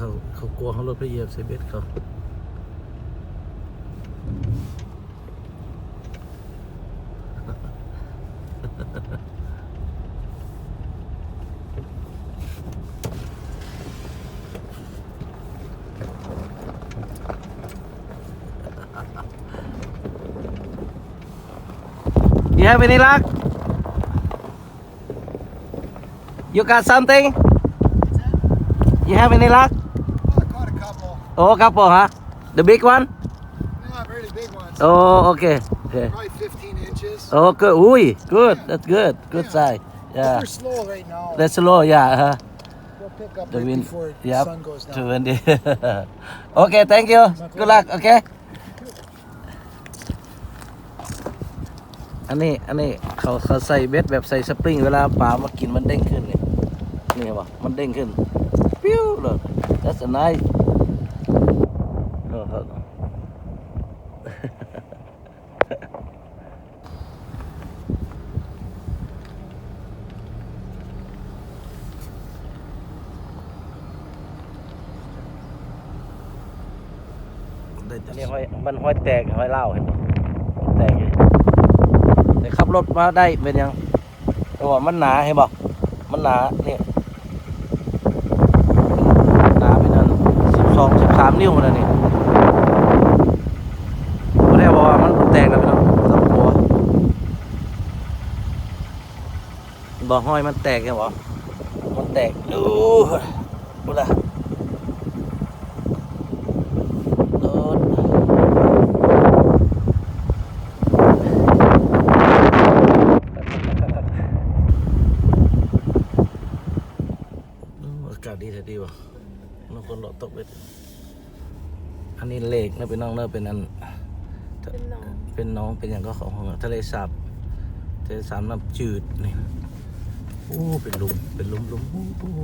เขาเขากลัวเขารถไปเหยียบใส่เบ็ดเขาyou have any luck you got something you have any luck Oh, couple, huh? The big one? Not really big ones. Oh, okay. Okay. Probably 15 inches. Oh, good. Ooh, good. That's good. Good Yeah. size. But Yeah. They're slow right now. That's slow. Yeah. Uh, They'll pick up the right wind. before the Yep. sun goes To down. wind. okay. Thank you. Good luck. Okay. อันนี้ อันนี้เขาเขาใส่เบ็ดแบบใส่สปริงเวลาปลามากินมันเด้งขึ้นเลยนี่เห็นปะมันเด้งขึ้น ปิ้วเลย That's a nice เออครับอันนี้ห้อยมันห้อยแตกห้อยเล่าเห็นปะแตกอยู่แต่ขับรถมาได้เป็นยังแต่ว่ามันหนาเห็นปะมันหนาเนี่ยหนาเป็นอันสิบสองสิบสามนิ้วนะนี่ไม่ได้บอกว่ามันแตกแล้วพี่น้องต้องกลัว บอกห้อยมันแตกใช่ปะมันแตกดูดูละรถอากาศดีแท้ดีว่ะน้องคนหลอตกเบ็ดอันนี้เลขนะเป็นน้องเนอะเป็นอัน เป็นหนอง เป็นน้อง เป็นอย่างก็ของทะเลสาบ ทะเลสาบน้ำจืดนี่ โอ้ เป็นลุม เป็นลุมลุมโอ้โห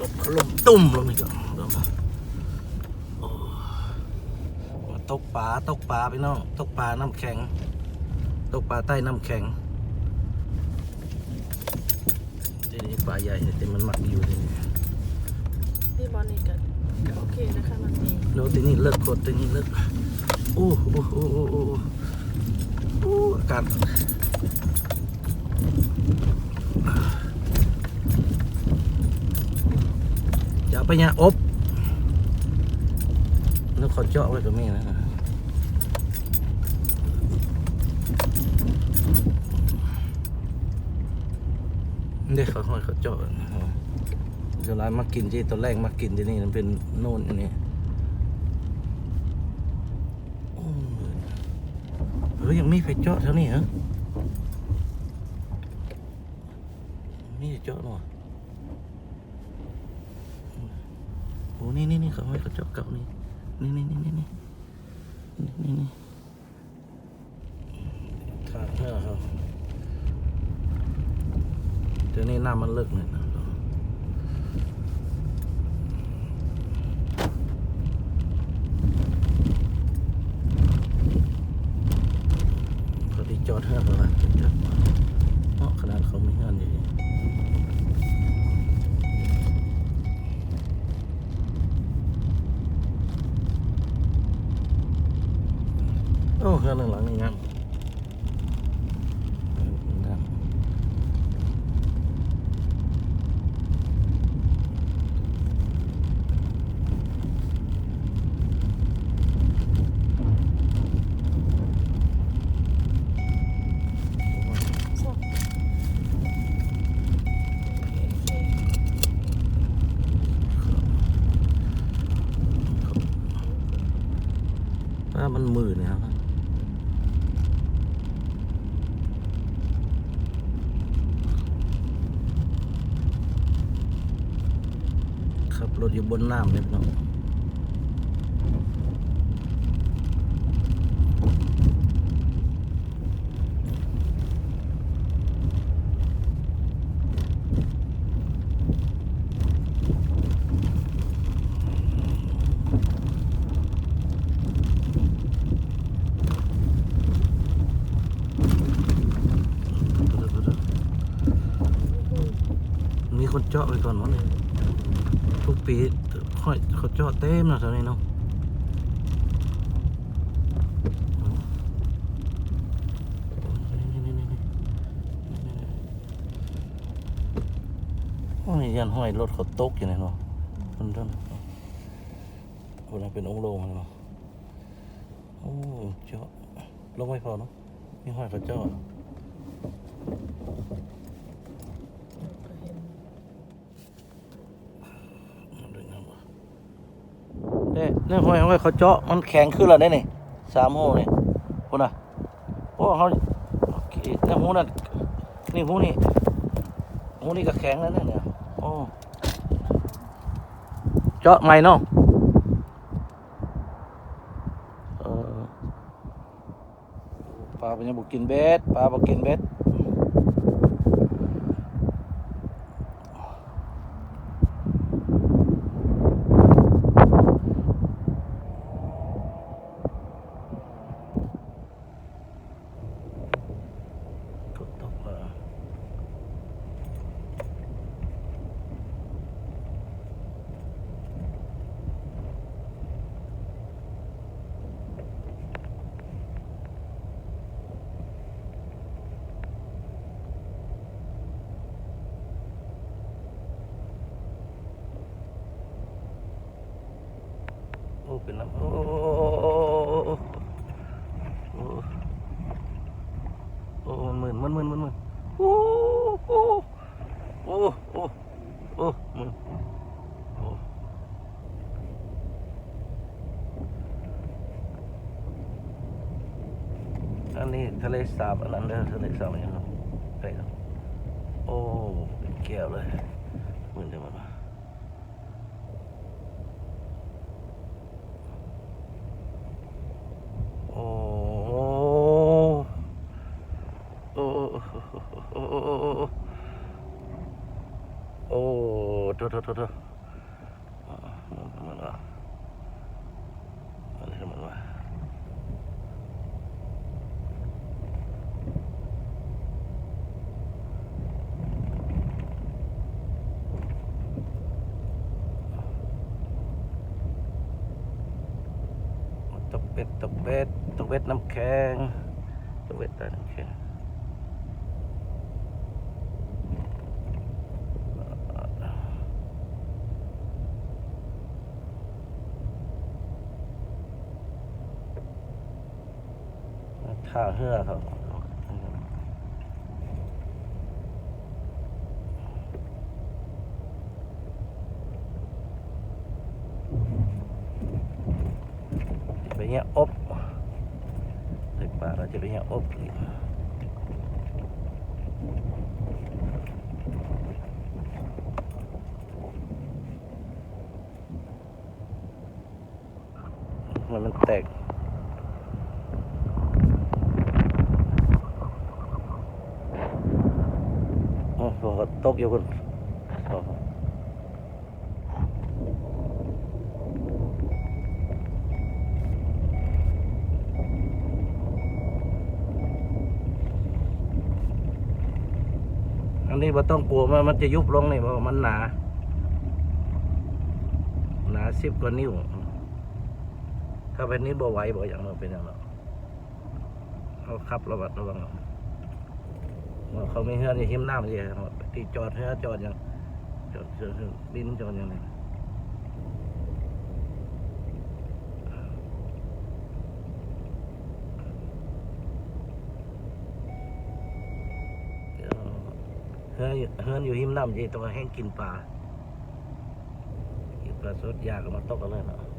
ลมลมตุ่มลงนี่ก็ลงมาโอ้มาตกปลาตกปลาพี่น้องตกปลาน้ำแข็ง ตกปลาใต้น้ำแข็งที่นี่ปลาใหญ่แต่มันหมักอยู่ที่นี่พี่บอลนี่ก็โอเคนะคะมันมีโน้ตที่นี่เลิกกดที่นี่เลิกโอ้โอ้โอ้โอ้โอ้อากาศอย่า ไปเนี่ยอบแล้วขอเจาะไว้กับมีนะเด็กเขาห้อยเขาเจาะนะครับเดี๋ยวร้านมากินที่ตอนแรกมากินที่นี่มันเป็นโน่นอันนี้เฮ้ยยังมีไฟเจาะเท่านี้เหรอมีไฟเจาะหน่อยโอ้ นี่นี่นี่เขาให้เขาเจกเก่านี่นี่นี่นี่นี่นี่นี่นี่ทางเพื่อเขาเดี๋ยวนี้หน้ามันเลิกหน่อยนะ เขาที่จอดเฮือกแล้วล่ะจอดมาเพราะขนาดเขาไม่เฮือนอยู่ดีโอ้เฮือนหลังๆนี่งามงามามันมืดนะครับขับรถอยู่บนน้ำเนี่ยพี่น้องมีค คนเจาะไปก่อนวะเนี่ย ทุกปีค่อยเขาจาะเต็มนะตอนนี้เนาะโอ้ยยันห้อยรถเขาตกอยู่เนี่ยเนาะคนท่านคนนั้นเป็นองค์ลงเนาะโอ้เจาะลงไม่พอเนาะมีห้อยเขาเจาะ เนี่ยเนี่ยห้อยห้อยเขาเจาะมันแข็งขึ้นแล้วได้นี่สามโหนี่คุณอะโอ้เขาโอเคนี่ยหูนั่นนี่หูนี่หูนี่ก็แข็งแล้วเนี่ยโอ้เจาะใหม่เนาะเออปลาเป็นยังบุกินเบ็ดปลาบุกินเบ็ด เป็นน้ำโอ้โอ้มันมึนมันมึนมันมึนโอ้โอ้โอ้โอ้โอ้มึนโอ้อันนี้ทะเลสาบอันนั้นเด้อทะเลสาบอย่างนั้นไปแล้วโอ้เป็นแก้วเลยมึนจังมันวะโอ้ โอ้โอ้โอ้โอ้โอ้โอ้โอ้ โทษโทษโทษโทษอ่ามันมันว่าอะไรมันว่าตกเป็ดตกเป็ดตกเป็ดน้ำแข็งตกเป็ดใต้น้ำแข็ งท่าเฮือเขาไปเงี้ยอบในป่าเราจะไปเงี้ยอบอีกมันมันแตก โอ้โห ตกอยู่คนโอ้โหอันนี้บ่ต้องกลัวว่ามันจะยุบลงนี่เพราะมันหนา หนาสิบกว่านิ้ว ถ้าเป็นนี้บ่ไหวบ่อย่างนั้นเป็นอย่างนั้นเขาขับระบัดระวัง เขาไม่เฮือนหิมน้ำเลยที่จอดเฮือจอดอย่างจอดจอดดินจอดอย่างนี้เฮือนเฮือนอยู่หิมน้ำเยอะต้องแห้งกินปลากินปลาสดยากมาตกกันเลยเนาะ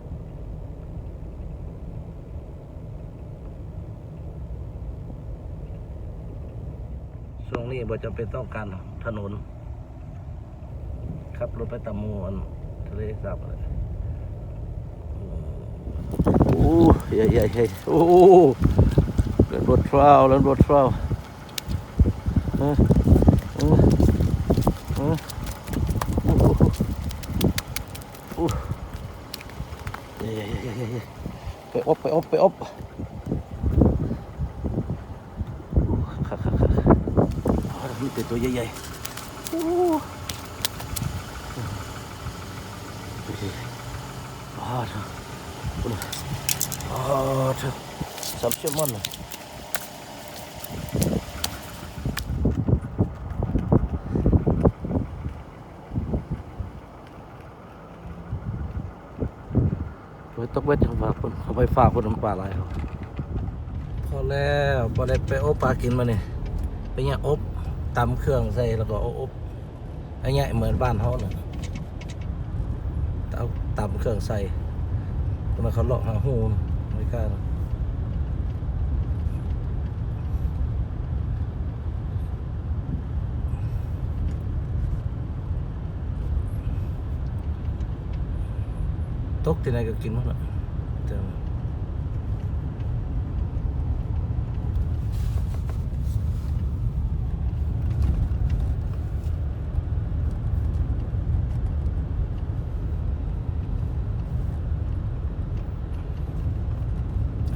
ช่วงนี้บ่จะเป็นต้องการถนนขับรถไปตะมวนทะเลสาบเลยโอ้ใหญ่ใหญ่ใหญ่โอ้เล่นรถทราเล่นรถเออเออเออโอ้โหโอ้ใหญ่ใหญ่ใหญ่ใหญ่ใหญ่ไปอบไปอบไปอบคักคักคัก อ๋อมี แต่ตัวใหญ่ๆโอ้ดูสิอ้าวเถอะคุณอ้าวเถอะสามชั่วโมงเลยไว้ตกเวทของฝากคนเขาไปฝากคนน้ำปลาไหลายเขาพอแล้วพอได้ไปโอปลากินมาเนี่ยเป็นไงอบ ตำเครื่องใส่แล้วก็เอาอบไอ้เงี้ยเหมือนบ้านเขาเนี่ยเอาตำเครื่องใส่ตอนนั้นเขาเลาะหาหูนะไม่กล้านะตกที่ไหนก็กินหมดละแต่ว่า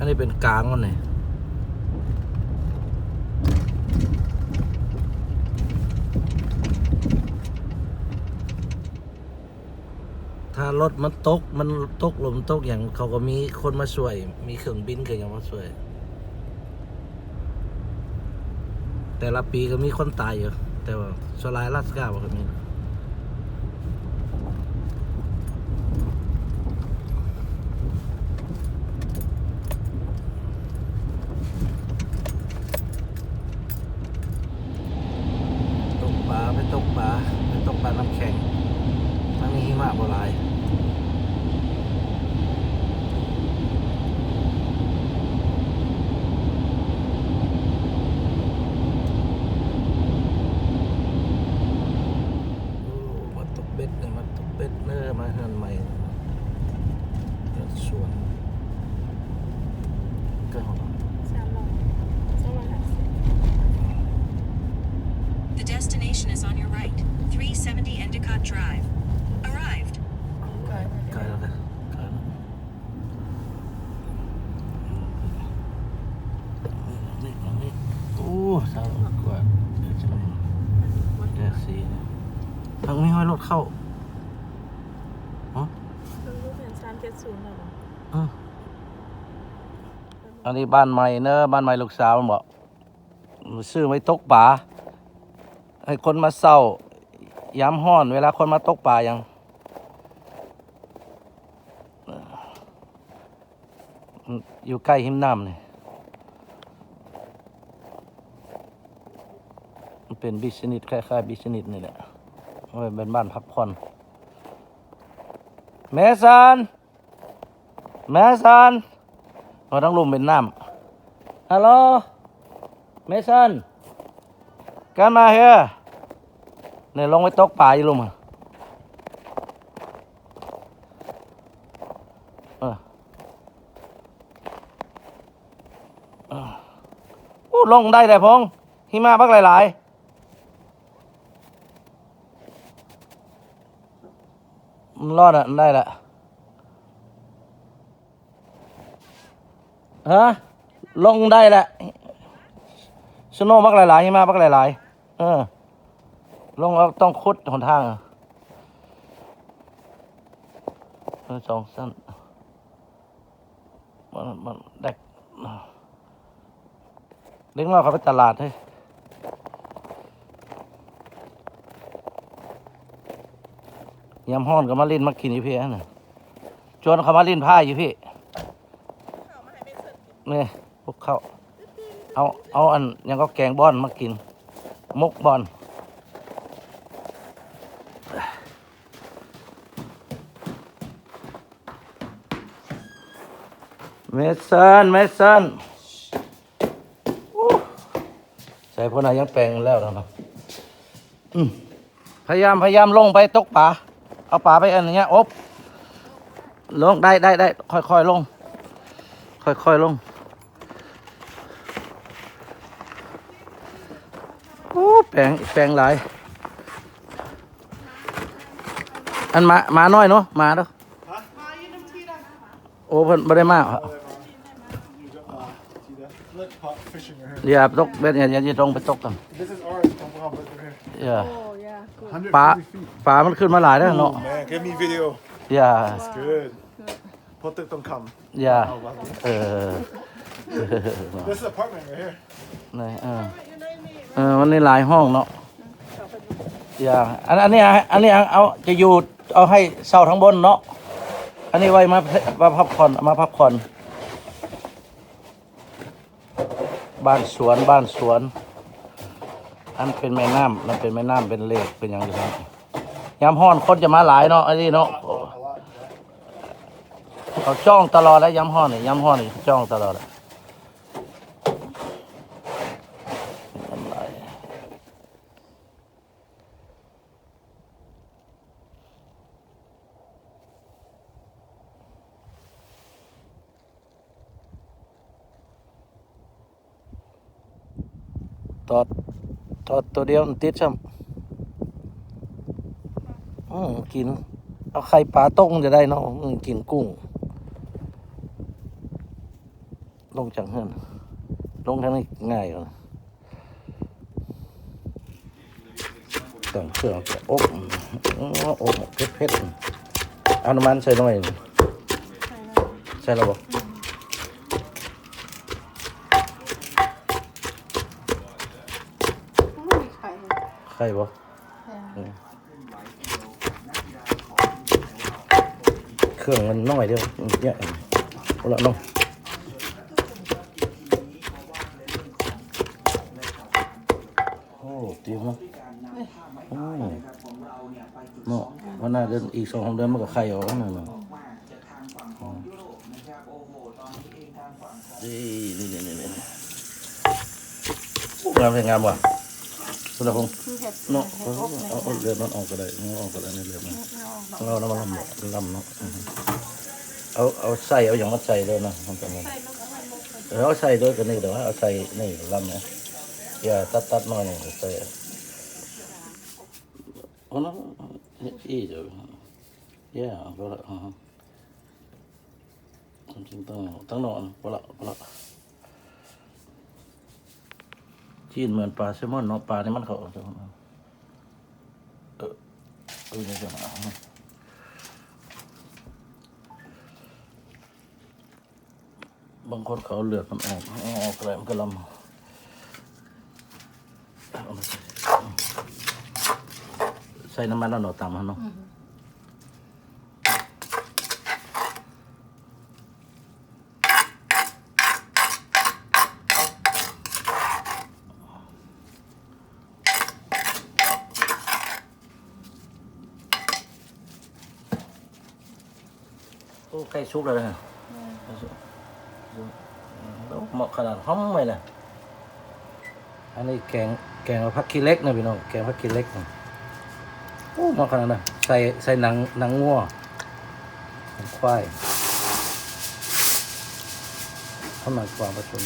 อันนี้เป็นกลางมันเนี่ยถ้ารถมันตก มันตกลมตกอย่างเขาก็มีคนมาช่วย มีเครื่องบินก็ยังมาช่วย แต่ละปีก็มีคนตายอยู่ แต่ว่าสลายราชการบ่ก็มี ตกปลาไปตกปลาไปตกปลาน้ำแข็งทั้งนี้หิมะโบราณโอ้มาตกเบ็ดเนี่ยมาตกเบ็ดเนอมาหันใหม่เดี๋ยวสวนก็หอม สามร้อยสามร้อยห้าสิบ The destination is on your right. 370 Endicott Drive. Arrived. ไก่ ไกลแล้วนะไกลแล้วนี่ตรงนี้โอ้สาวกว่าเดี๋ยวจะลงแยกสีนะทางนี้ห้อยรถเข้าอ๋อ เพิ่งรู้เป็นสามเจ็ดศูนย์แล้วเหร อันนี้บ้านใหม่เนอะบ้านใหม่ลูกสาวมันบอกซื้อไว้ตกป่าให้คนมาเศร้าย้ำห้อน เวลาคนมาตกป่ายังอยู่ใกล้หิมน้ำเนี่มันเป็นบิสนิทคล้ายๆบิสนิทนี่แหละมันเป็นบ้านพักผ่อนแม่ซัน แม่ซันเราต้องลุมเป็นน้ำฮัลโหลแม่ซันกันมาเฮียเนี่ยลงไปตกป่าอยู่ลุมอะออโอ้ลงได้แต่พงหิมะพักหลายๆมันรอดอะ มันได้ละ ฮะลงได้แหละสโนมักหลายๆใช่ไหมะพักหลายๆเออ ลงเราต้องคุดหนทางเออสองสั้นมันมันแดกเล็กน้อยเขาไปตลาดเฮ้ยยำห้อนก็มาล่นมากินอยู่พี่อันน่ะชวนเขามาล่นผ้าอยู่พี่ เนี่ยพวกเขาเอาเอาอันยังก็แกงบอนมากิน มกบอนเมสันเมสันใส่พวกนั้นยังแปลงแล้วนะครับพยายามพยายามลงไปตกป่าเอาป่าไปอันอย่างเงี้ยอบลงได้ได้ได้ค่อยๆลง ค่อยๆลงโอ้ แปลงแปลงหลาย อันหมาหมาน้อยเนาะหมาเนาะโอ้เพิ่นบ่ได้มาเหรอ See that? Look, pot fishing right here. เดี๋ยวตกเบ็ดเนี่ยอย่าจะตรงไปตกกัน This is ours. Don't go over there. เดี๋ยวโอ้ยา140ปลา feet. ปลามันขึ้นมาหลายแล้วเนาะ Man, give me video. อย่า Good. Put it don't come. อย่าเออ This is apartment right here. ไหนเออ เออมันนี่หลายห้องเนาะอย่าอันอันนี้อันนี้เอาจะอยู่เอาให้เช่าทั้งบนเนาะอันนี้ไว้มามาพักผ่อนมาพักผ่อนบ้านสวนบ้านสวน อันเป็นแม่น้ำมันเป็นแม่น้ำเป็นเลขเป็นอย่างนี้ครับยามห้อนคนจะมาหลายเนาะอันนี้เนาะเขาจ้องตลอดแล้วย้ำห้อนนี่ย้ำห้อนนี่จ้องตลอดเลย ตอดตอดตัวเดียวมันติดซ้ำอืมกิน เอาไข่ปลาต้มจะได้เนาะกินกุ้ง ลงจากเฮือนลงทางนี้ง่ายกว่าแต่งเครื่องจะอบอบเผ็ดเผ็ดๆเอาน้ำมันใส่หน่อยใส่แล้วบ่ไข่ ไข่บ่อืมเครื่องมันน้อยเดียวอืมเยอะเอาละน้องโอ้ตีมั้งโอ้เนาะวันหน้าเดือนอีกสองสามเดือนมันก็ไข่ออกแล้วนั่นน่ะอ๋อนี่นี่นี่นี่นี่โอ้งามเป็นงามว่ะ คุณละพงษ์คือเห็ดเนาะเห็เอาดอบเอาเอาเลือดมันออกก็ได้เอาออกก็ได้ในเลือดมันเราน้ำมันลำเนาะลำเนาะอือฮึเอาเอาใส่เอาอย่างมาใส่เลยนะทำกันเลยเออเอาใส่ด้วยกันนี่เดี๋ยวเอาใส่นี่ลำเนี่ยอย่าตัดตัดๆหน่อยนี่ใส่เอาเนาะอีเดี๋ยวอย่าพอละอ่าฮะจริงๆต้องต้องนอนพอละพอละ จีนเหมือนปลาแซลมอนเนาะปลานี่มันเขาจะเออเออเดี๋ยวก่อนนะบางคนเขาเลือดมันออกออกอะไรมันก็ลำใส่ใส่น้ำมันแล้วหน่อตามมันเนาะ ใกล้ชุกแล้วนะแล้วเหมาะขนาดหอมเลยนะอันนี้แกงแกงผักขี้เล็กนะพี่น้องแกงผักขี้เล็กนะโอ้เหมาะขนาดนั้นใส่ใส่หนังหนังงัวหนังควายข้าวหนังกวางผสม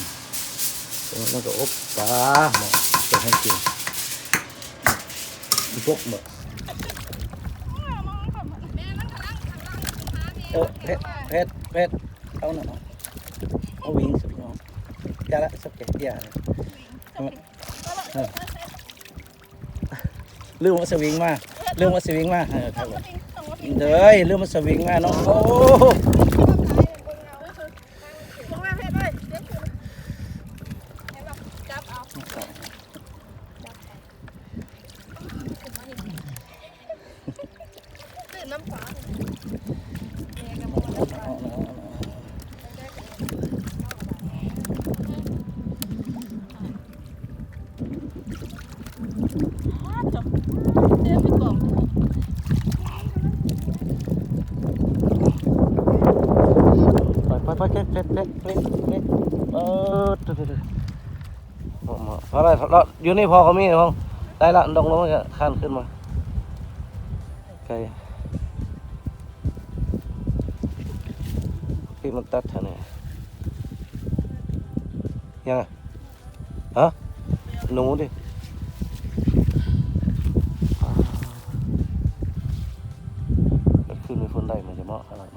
แล้วก็อบปลาเหมาะจะให้กินพวกแบบ ออเพชรเพชรเพชรเอาหน่อยเอาวิ่งสิพี่น้องอย่าละสักเจ็ดอย่าเลยเออลืมว่าสวิงมาลืมว่าสวิงมาเออครับผมเด้ยลืมว่าสวิงมาเนาะโอ้ ตื่นน้ำฟ้า ไปไปไปเล็ดเล็ดเล็ดเล็ดเล็ดเออเดี๋ยวเดี๋ยเพอมาพอได้เราอยู่นี่พอเขามีพองได้ละดองลงมาก็ข้านขึ้นมาไกลพี่มันตัดท่านี่ยังฮะหนูดิขึ้นมีคนได้มันจะเหมาะขนาด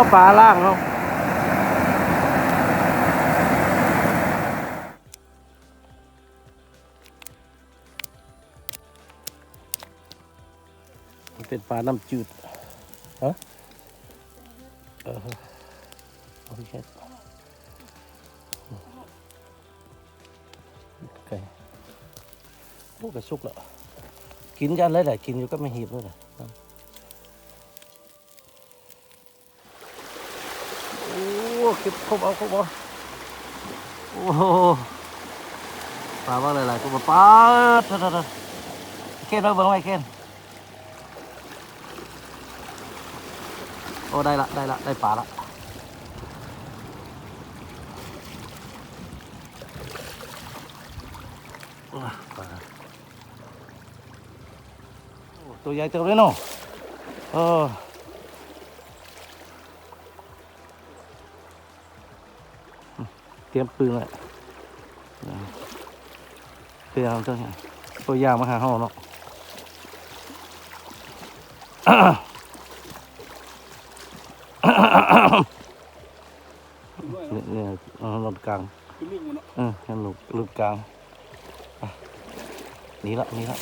เนาะอ๋อปลาล่างเนาะเป็นปลาน้ำจืดฮะเออโอเคไก่ลูกกระสุกแล้วกินกันเลยแหละกินอยู่ก็ไม่หีบเลยแหละ อ้เก็บครบเอาครบเอาโอ้โหปลาว่าหลายๆก็ เตรียมปืนเลยเตรียมตัวนี้ตัวยางมาหาห้องเนาะเนี่ยเนี่ยหลดกลางเออหลุดหลุดกลางนี่ละนี่ละ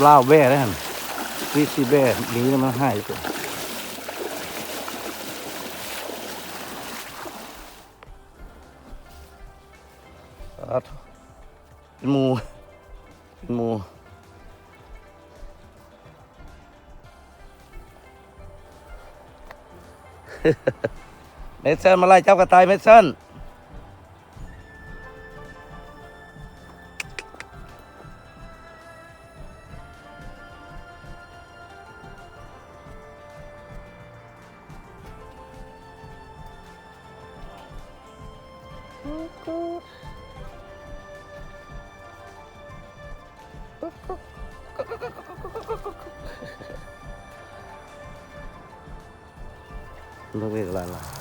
บล้าวแบ่ได้หัน วิซีแบนีแล้วมันหายไปเป็นมูเป็นมูเมดเซนมาไล่เจ้ากระต่ายเมดเซน เลิกเรียกอะไรล่ะมัน